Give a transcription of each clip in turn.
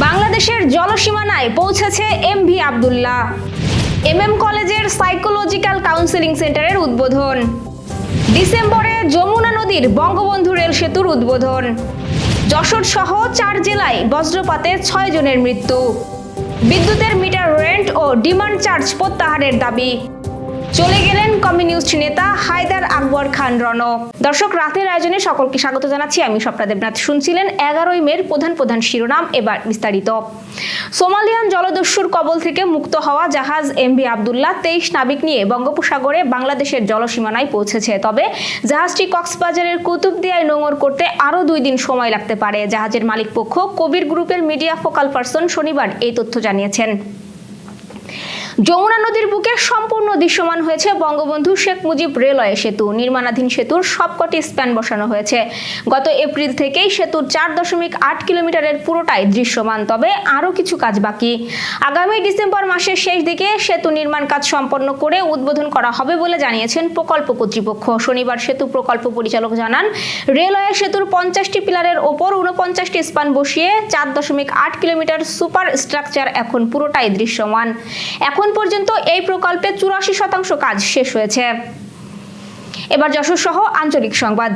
বাংলাদেশের জলসীমানায় পৌঁছেছে M V Abdullah M M কলেজের সাইকোলজিক্যাল কাউন্সেলিং সেন্টারের উদ্বোধন। ডিসেম্বরে যমুনা নদীর বঙ্গবন্ধু রেল সেতুর উদ্বোধন। যশোর সহ চার জেলায় বজ্রপাতে ছয় জনের মৃত্যু। বিদ্যুতের মিটার, রেন্ট ও ডিমান্ড চার্জ প্রত্যাহারের দাবি। চলে গেলেন কমিউনিস্ট নেতা হায়দার আকবর খান রনক। দর্শক, রাতের আয়োজনে সকলকে স্বাগত জানাচ্ছি। আমি স্বপ্না দেবনাথ। শুনছিলেন এগারোই মের প্রধান প্রধান শিরোনাম, এবার বিস্তারিত। সোমালিয়ান জলদস্যুর কবল থেকে মুক্ত হওয়া জাহাজ এম এমভি আবদুল্লাহ তেইশ নাবিক নিয়ে বঙ্গোপসাগরে বাংলাদেশের জলসীমানায় পৌঁছেছে। তবে জাহাজটি কক্সবাজারের কুতুবদিয়ায় নোঙর করতে আরও দুই দিন সময় লাগতে পারে। জাহাজের মালিকপক্ষ কবির গ্রুপের মিডিয়া ফোকাল পার্সন শনিবার এই তথ্য জানিয়েছেন। যমুনা নদীর বুকে সম্পূর্ণ দৃশ্যমান হয়েছে বঙ্গবন্ধু শেখ মুজিব রেলওয়ে সেতু। নির্মাণাধীন সেতুর সবকটি স্প্যান বসানো হয়েছে। গত এপ্রিল থেকেই সেতুর চার দশমিক আট কিলোমিটারের পুরোটাই দৃশ্যমান, তবে আরও কিছু কাজ বাকি। আগামী ডিসেম্বর মাসের শেষ দিকে সেতু নির্মাণ কাজ সম্পন্ন করে উদ্বোধন করা হবে বলে জানিয়েছেন প্রকল্প কর্তৃপক্ষ। শনিবার সেতু প্রকল্প পরিচালক জানান, রেলওয়ে সেতুর পঞ্চাশটি পিলারের ওপর উনপঞ্চাশটি স্পান বসিয়ে চার দশমিক আট কিলোমিটার সুপার স্ট্রাকচার এখন পুরোটাই দৃশ্যমান। এখন পর্যন্ত এই প্রকল্পে চুরাশি শতাংশ কাজ শেষ হয়েছে। এবার যশোর সহ আঞ্চলিক সংবাদ।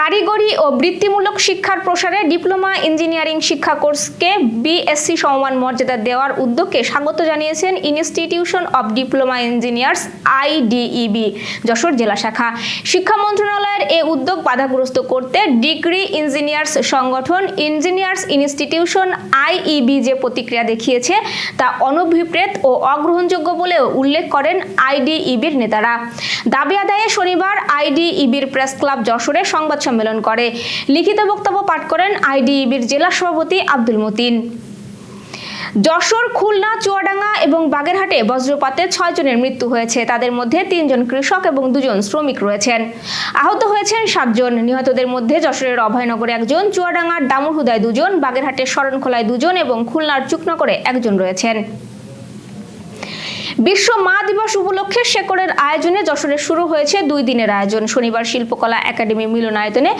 কারিগরি ও বৃত্তিমূলক শিক্ষার প্রসারে ডিপ্লোমা ইঞ্জিনিয়ারিং শিক্ষা কোর্সকে বিএসসি সমমান মর্যাদা দেওয়ার উদ্যোগকে স্বাগত জানিয়েছেন institution of diploma engineers, IDEB, Jessore জেলা শাখা। শিক্ষা মন্ত্রণালয়ের এ উদ্যোগ বাধাগ্রস্ত করতে ডিগ্রি ইঞ্জিনিয়ার্স সংগঠন ইঞ্জিনিয়ার্স ইনস্টিটিউশন আইইবি যে প্রতিক্রিয়া দেখিয়েছে তা অনভিপ্রেত ও অগ্রহণযোগ্য বলেও উল্লেখ করেন আইডিইবির নেতারা। দাবি আদায়ে শনিবার আইডিইবির প্রেস ক্লাব যশোরে সংবাদ সম্মেলন করে। লিখিত বক্তব্য পাঠ করেন আইডিইবির জেলা সভাপতি আব্দুল মতিন। যশোর, খুলনা, চুয়াডাঙ্গা এবং বাগেরহাটে বজ্রপাতে ছয় জনের মৃত্যু হয়েছে। তাদের মধ্যে তিনজন কৃষক এবং দুজন শ্রমিক রয়েছেন। আহত হয়েছেন সাতজন। নিহতদের মধ্যে যশোরের অভয়নগরে একজন, চুয়াডাঙ্গার দামুরহুদায় দুজন, বাগেরহাটের শরণখোলায় দুজন এবং খুলনার চুকনগরে একজন রয়েছেন। বিশ্ব মা দিবস উপলক্ষে শেকড়ের আয়োজনে যশোরে শুরু হয়েছে দুই দিনের আয়োজন। শনিবার শিল্পকলা একাডেমি মিলনায়তনে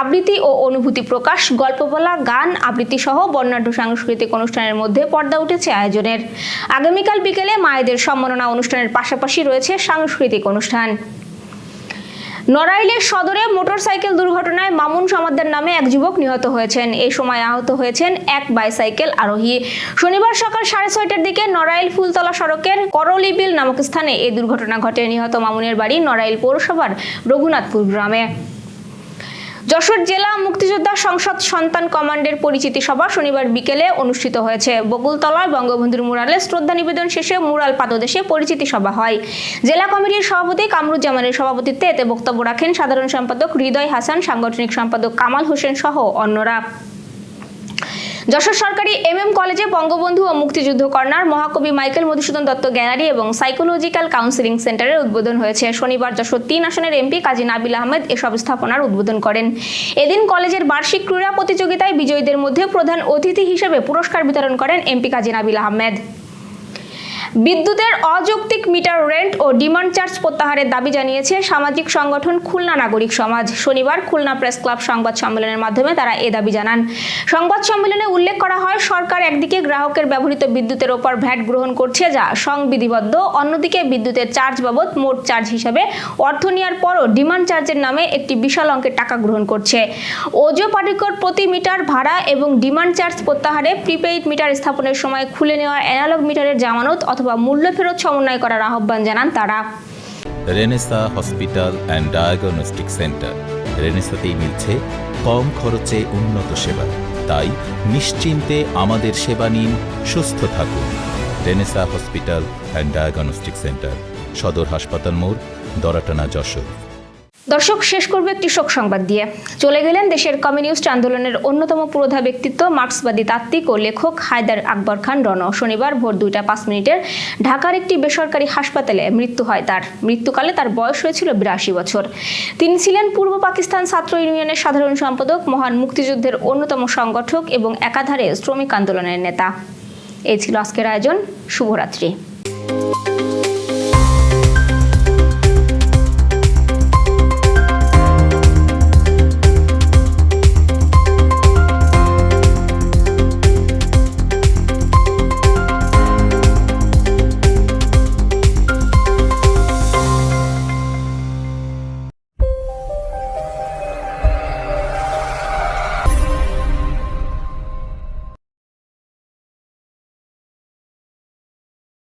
আবৃত্তি ও অনুভূতি প্রকাশ গল্প বলা গান, আবৃত্তি সহ বর্ণাঢ্য সাংস্কৃতিক অনুষ্ঠানের মধ্যে পর্দা উঠেছে আয়োজনের। আগামীকাল বিকেলে মায়েদের সম্মাননা অনুষ্ঠানের পাশাপাশি রয়েছে সাংস্কৃতিক অনুষ্ঠান। নড়াইলের সদরে মোটরসাইকেল দুর্ঘটনায় মামুন সমাদ্দার নামে এক যুবক নিহত হয়েছেন। এই সময় আহত হয়েছেন এক বাইসাইকেল আরোহী। শনিবার সকাল সাড়ে ছয়টার দিকে নড়াইল ফুলতলা সড়কের করলিবিল নামক স্থানে এই দুর্ঘটনা ঘটে। নিহত মামুনের বাড়ি নড়াইল পৌরসভার রঘুনাথপুর গ্রামে। যশোর জেলা মুক্তিযোদ্ধা সংসদ সন্তান কমান্ডের পরিচিতি সভা শনিবার বিকেলে অনুষ্ঠিত হয়েছে। বকুলতলায় বঙ্গবন্ধুর মুরালে শ্রদ্ধা নিবেদন শেষে মুরাল পাদদেশে পরিচিতি সভা হয়। জেলা কমিটির সভাপতি কামরুজ্জামানের সভাপতিত্বে এতে বক্তব্য রাখেন সাধারণ সম্পাদক হৃদয় হাসান, সাংগঠনিক সম্পাদক কামাল হোসেন সহ অন্যরা। যশোর সরকারি এম এম কলেজে বঙ্গবন্ধু ও মুক্তিযুদ্ধ কর্নার মহাকবি মাইকেল মধুসূদন দত্ত গ্যালারি এবং সাইকোলজিক্যাল কাউন্সিলিং সেন্টারের উদ্বোধন হয়েছে। শনিবার যশোর তিন আসনের এমপি কাজী নাবিল আহমেদ এসব স্থাপনার উদ্বোধন করেন। এদিন কলেজের বার্ষিক ক্রীড়া প্রতিযোগিতায় বিজয়ীদের মধ্যে প্রধান অতিথি হিসেবে পুরস্কার বিতরণ করেন এমপি কাজী নাবিল আহমেদ। বিদ্যুতের অযৌক্তিক মিটার রেন্ট ও ডিমান্ড চার্জ প্রত্যাহারের দাবি জানিয়েছে সামাজিক সংগঠন খুলনা নাগরিক সমাজ। শনিবার খুলনা প্রেস ক্লাব সংবাদ সম্মেলনের মাধ্যমে তারা এ দাবি জানান। সংবাদ সম্মেলনে উল্লেখ করা হয়, সরকার একদিকে গ্রাহকের ব্যবহৃত বিদ্যুতের ওপর ভ্যাট গ্রহণ করছে যা সংবিধিবদ্ধ, অন্যদিকে বিদ্যুতের চার্জ বাবদ মোট চার্জ হিসেবে অর্থ নেওয়ার পরও ডিমান্ড চার্জের নামে একটি বিশাল অঙ্কের টাকা গ্রহণ করছে। ওজো পাটিকর প্রতি মিটার ভাড়া এবং ডিমান্ড চার্জ প্রত্যাহারে প্রিপেইড মিটার স্থাপনের সময় খুলে নেওয়া অ্যানালগ মিটারের জামানত অথবা মূল্য ফেরত সমন্বয় করার আহ্বান জানান তারা। Renaissance hospital and diagnostic centre. রেনেসাতেই মিলছে কম খরচে উন্নত সেবা। তাই নিশ্চিন্তে আমাদের সেবা নিন, সুস্থ থাকুন। Renaissance hospital and diagnostic centre, সদর হাসপাতাল মোড়, দরাটানা যশোর। দর্শক, শেষ করবে একটি শোক সংবাদ দিয়ে। চলে গেলেন দেশের কমিউনিস্ট আন্দোলনের অন্যতম পুরোধা ব্যক্তিত্ব, মার্ক্সবাদী তাত্ত্বিক ও লেখক হায়দার আকবর খান রণ। শনিবার ভোর দুইটা পাঁচ মিনিটের ঢাকার একটি বেসরকারি হাসপাতালে মৃত্যু হয় তার। মৃত্যুকালে তার বয়স হয়েছিল বিরাশি বছর। তিনি ছিলেন পূর্ব পাকিস্তান ছাত্র ইউনিয়নের সাধারণ সম্পাদক, মহান মুক্তিযুদ্ধের অন্যতম সংগঠক এবং একাধারে শ্রমিক আন্দোলনের নেতা। এই ছিল আজকের আয়োজন। শুভরাত্রি।